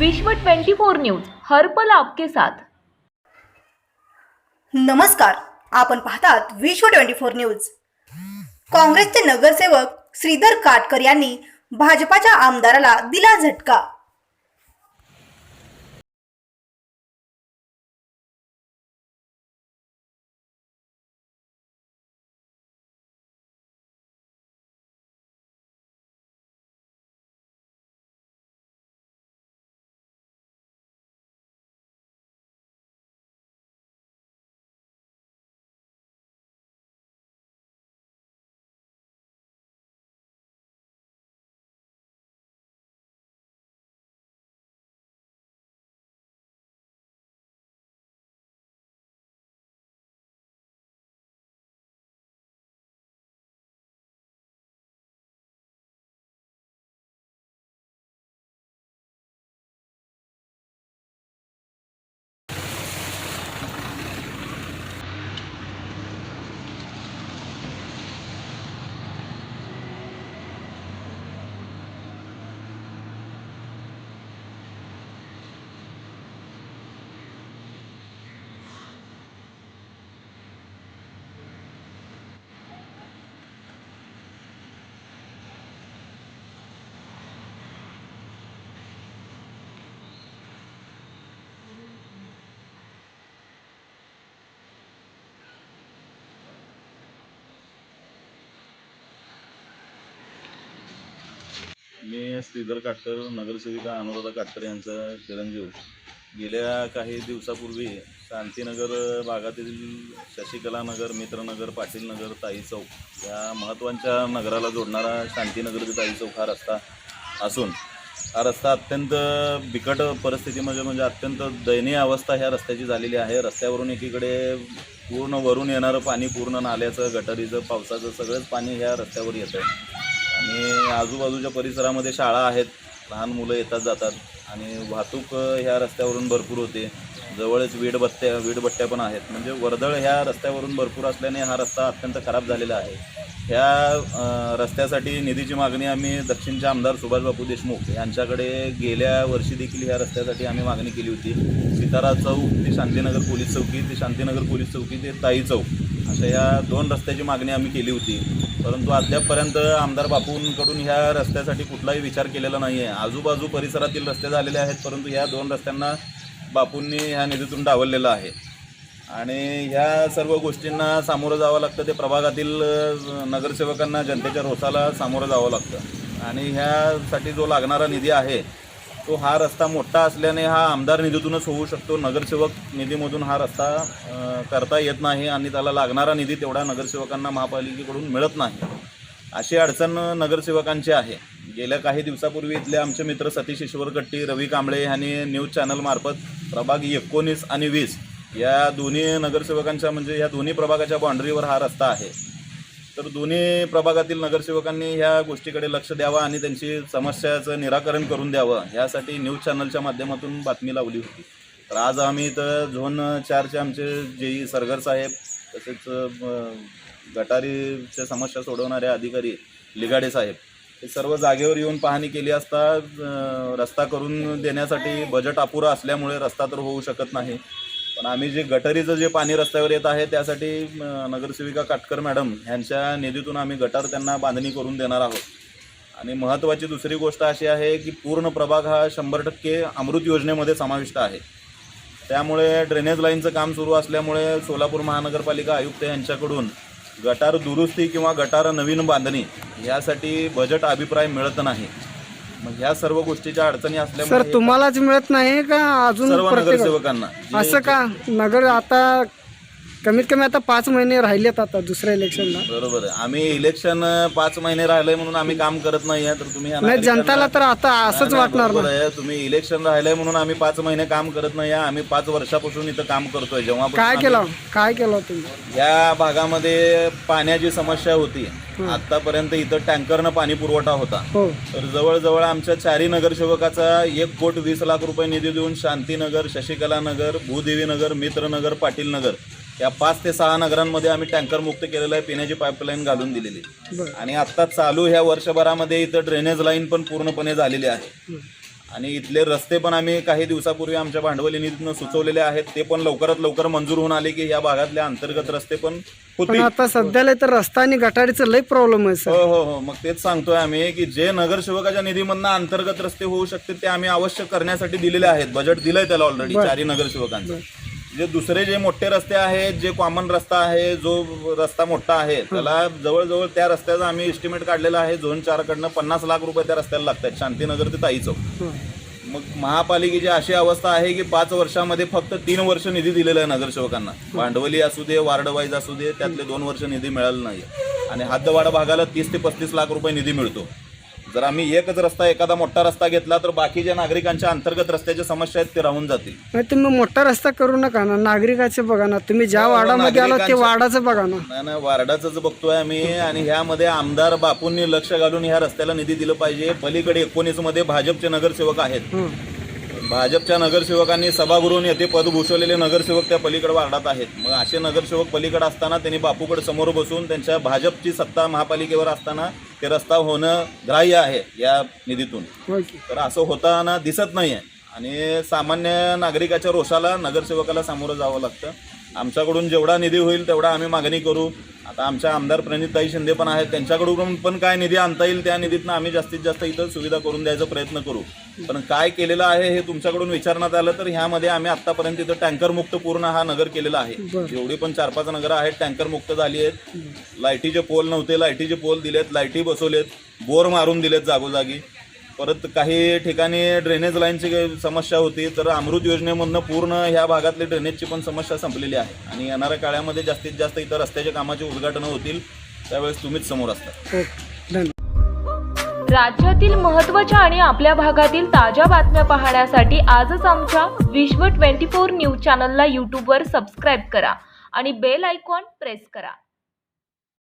विश्व 24 न्यूज हर्पल आपके साथ. नमस्कार आपण पाहतात विश्व ट्वेंटी फोर न्यूज. काँग्रेसचे नगरसेवक श्रीधर काटकर यांनी भाजपाच्या आमदाराला दिला झटका. मी श्रीधर काटकर नगरसेविका अनुराधा काटकर यांचा चिरंजीव. गेल्या काही दिवसापूर्वी शांतीनगर भागातील शशिकला नगर मित्रनगर पाटील नगर ताई चौक या महत्त्वाच्या नगराला जोडणारा शांतीनगर ते ताई चौक हा रस्ता असून हा रस्ता अत्यंत बिकट परिस्थितीमध्ये म्हणजे-, म्हणजे अत्यंत दयनीय अवस्था ह्या रस्त्याची झालेली आहे. रस्त्यावरून एकीकडे पूर्ण वरून येणारं पाणी पूर्ण नाल्याचं गटारीचं पावसाचं सगळंच पाणी ह्या रस्त्यावर येतं आणि आजूबाजूच्या परिसरामध्ये शाळा आहेत. लहान मुलं येतात जातात. आणि वाहतूक ह्या रस्त्यावरून भरपूर होते. जवळच वीडबत्त्या वीडबट्ट्या पण आहेत. म्हणजे वर्दळ ह्या रस्त्यावरून भरपूर असल्याने हा रस्ता अत्यंत खराब झालेला आहे. ह्या रस्त्यासाठी निधीची मागणी आम्ही दक्षिणचे आमदार सुभाषबापू देशमुख यांच्याकडे गेल्या वर्षी देखील ह्या रस्त्यासाठी आम्ही मागणी केली होती. सितारा चौक ते शांतीनगर पोलीस चौकी ते शांतीनगर पोलीस चौकी ते ताई चौक अशा या दोन रस्त्याची मागणी आम्ही केली होती. परंतु अद्यापपर्यंत आमदार बापूंकडून ह्या रस्त्यासाठी कुठलाही विचार केलेला नाही आहे आजूबाजू परिसरातील रस्ते झालेले आहेत परंतु ह्या दोन रस्त्यांना बापूंनी ह्या निधीतून डावललेलं आहे. आणि ह्या सर्व गोष्टींना सामोरं जावं लागतं. ते प्रभागातील नगरसेवकांना जनतेच्या रोषाला सामोरं जावं लागतं. आणि ह्यासाठी जो लागणारा निधी आहे तो हा रस्ता मोठा असल्याने हा आमदार निधीतूनच होऊ शकतो. नगरसेवक निधीमधून हा रस्ता करता येत नाही आणि त्याला लागणारा निधी तेवढा नगरसेवकांना महापालिकेकडून मिळत नाही. अशी अडचण नगरसेवकांची आहे. गेल्या काही दिवसापूर्वी इथले आमचे मित्र सतीश ईश्वरकट्टी रवी कांबळे यांनी न्यूज चॅनलमार्फत प्रभाग एकोणीस आणि वीस या दोन्ही नगरसेवकांच्या म्हणजे या दोन्ही प्रभागाच्या बाँड्रीवर हा रस्ता आहे. तर दोन्ही प्रभागातील नगरसेवकांनी ह्या गोष्टीकडे लक्ष द्यावं आणि त्यांची समस्याचं निराकरण करून द्यावं ह्यासाठी न्यूज चॅनलच्या माध्यमातून बातमी लावली होती. तर आज आम्ही इथं झोन चारचे आमचे जे ई सरगर साहेब तसेच गटारीच्या समस्या सोडवणारे अधिकारी लिगाडे साहेब हे सर्व जागेवर येऊन पाहणी केली असता रस्ता करून देण्यासाठी बजेट अपुरं असल्यामुळे रस्ता तर होऊ शकत नाही. पण आम्ही जे गटारीचं जे पाणी रस्त्यावर येत आहे त्यासाठी नगरसेविका काटकर मॅडम यांच्या निधीतून आम्ही गटार त्यांना बांधणी करून देणार आहोत. आणि महत्त्वाची दुसरी गोष्ट अशी आहे की पूर्ण प्रभाग हा शंभर टक्के अमृत योजनेमध्ये समाविष्ट आहे. त्यामुळे ड्रेनेज लाईनचं काम सुरू असल्यामुळे सोलापूर महानगरपालिका आयुक्त यांच्याकडून गटार दुरुस्ती किंवा गटार नवीन बांधणी यासाठी बजेट अभिप्राय मिळत नाही. मग ह्या सर्व गोष्टीच्या अडचणी सर असल्यामुळे तुम्हालाच मिळत नाही का अजून सर्व प्रत्येक नगरसेवकांना? जे- असं का? नगर आता कमीत कमी आता पाच महिने राहिलेत आता दुसऱ्या इलेक्शनला बरोबर आहे. आम्ही इलेक्शन पाच महिने राहिलंय म्हणून आम्ही काम करत नाही आहे तर तुम्ही या नाही नागरिकांना- जनताला तर आता असंच नाही, वाटणार बरोबर ना. आहे. तुम्ही इलेक्शन राहिलंय म्हणून आम्ही पाच महिने काम करत नाही आहे आम्ही पाच वर्षापासून इथं काम करतोय. जेव्हा काय केलं? काय केलं तुम्ही? या भागामध्ये पाण्याची समस्या होती. आतापर्यंत इथं टँकरनं पाणी पुरवठा होता. हो. तर जवळजवळ आमच्या चारही नगरसेवकाचा एक कोट वीस लाख रुपये निधी देऊन शांतीनगर शशिकला नगर भूदेवी नगर मित्रनगर पाटील नगर या पाच ते सहा नगरांमध्ये आम्ही टँकर मुक्त केलेलं आहे पिण्याची पाईपलाईन घालून दिलेली बरं. आणि आत्ता चालू ह्या वर्षभरामध्ये इथं ड्रेनेज लाईन पण पूर्णपणे झालेली आहे. आणि इथले रस्ते पण आम्ही काही दिवसापूर्वी आमच्या भांडवली निधीतनं सुचवलेले आहेत ते पण लवकरात लवकर मंजूर होऊन आले की या भागातले अंतर्गत रस्ते पण पण होतील आता सध्याला तर रस्ता आणि गटारीचं लई प्रॉब्लेम आहे हो सर. हो हो मग तेच सांगतोय आम्ही की जे नगरसेवकाच्या निधीमधनं अंतर्गत रस्ते होऊ शकते ते आम्ही अवश्य करण्यासाठी दिलेले आहेत. बजेट दिलंय त्याला ऑलरेडी. चारही नगरसेवकांचं. जे दुसरे जे मोठे रस्ते आहेत जे कॉमन रस्ता आहे जो रस्ता मोठा आहे त्याला जवळजवळ त्या रस्त्याचा आम्ही एस्टिमेट काढलेला आहे झोन चार कडनं पन्नास लाख रुपये त्या रस्त्याला लागतात. शांतीनगर ते ताई चौक. मग महापालिकेची अशी अवस्था आहे की पाच वर्षामध्ये फक्त तीन वर्ष निधी दिलेला आहे नगरसेवकांना. भांडवली असू दे वार्ड वाईज असू दे त्यातले दोन वर्ष निधी मिळाला नाही. आणि हद्दवाडा भागाला तीस ते पस्तीस लाख रुपये निधी मिळतो. जर आम्ही एकच रस्ता एखादा मोठा रस्ता घेतला तर बाकीच्या नागरिकांच्या अंतर्गत रस्त्याच्या समस्या आहेत ते राहून जातील. नाही तुम्ही मोठा रस्ता करू नका ना. नागरिकाचे बघा ना. तुम्ही ज्या हो, वार्डामध्ये आलो ते वार्डाचं बघा ना. नाही नाही वार्डाचंच बघतोय आम्ही. आणि ह्यामध्ये आमदार बापूंनी लक्ष घालून ह्या रस्त्याला निधी दिलं पाहिजे. पलीकडे एकोणीसमध्ये भाजपचे नगरसेवक आहेत. हं. भाजपच्या नगरसेवकांनी सभागृहून येथे पद भूषवलेले नगरसेवक त्या पलीकडे वार्डात आहेत. मग असे नगरसेवक पलीकडे असताना त्यांनी बापूकडे समोर बसून त्यांच्या भाजपची सत्ता महापालिकेवर असताना ते रस्ता होणं ग्राह्य आहे या निधीतून. तर असं होताना दिसत नाही आहे आणि सामान्य नागरिकाच्या रोषाला नगरसेवकाला सामोरं जावं लागतं. आमच्याकडून जेवढा निधी होईल तेवढा आम्ही मागणी करू. आता आमच्या आमदार प्रणिताई शिंदे पण आहेत. त्यांच्याकडून पण काय निधी आणता येईल त्या निधीतनं आम्ही जास्तीत जास्त इथं सुविधा करून द्यायचा प्रयत्न करू. पण काय केलेलं आहे हे तुमच्याकडून विचारण्यात आलं तर ह्यामध्ये आम्ही आतापर्यंत इथं टँकर मुक्त पूर्ण हा नगर केलेला आहे. एवढी पण चार पाच नगरं आहेत टँकर मुक्त झाली आहेत. लाईटीचे पोल नव्हते लाईटीचे पोल दिलेत लाईटी बसवलेत बोर मारून दिलेत जागोजागी. परत काही ठिकाणी ड्रेनेज लाईनची समस्या होती तर अमृत योजनेमधनं पूर्ण ह्या भागातली ड्रेनेजची पण समस्या संपलेली आहे. आणि येणाऱ्या काळामध्ये जास्तीत जास्त इथं रस्त्याच्या कामाची उद्घाटनं होतील त्यावेळेस तुम्हीच समोर असता. राज्यातील महत्त्वाच्या आणि आपल्या भागातील ताज्या बातम्या पाहण्यासाठी आजच आमच्या विश्व 24 न्यूज चॅनलला यूट्यूबवर सबस्क्राईब करा आणि बेल आयकॉन प्रेस करा.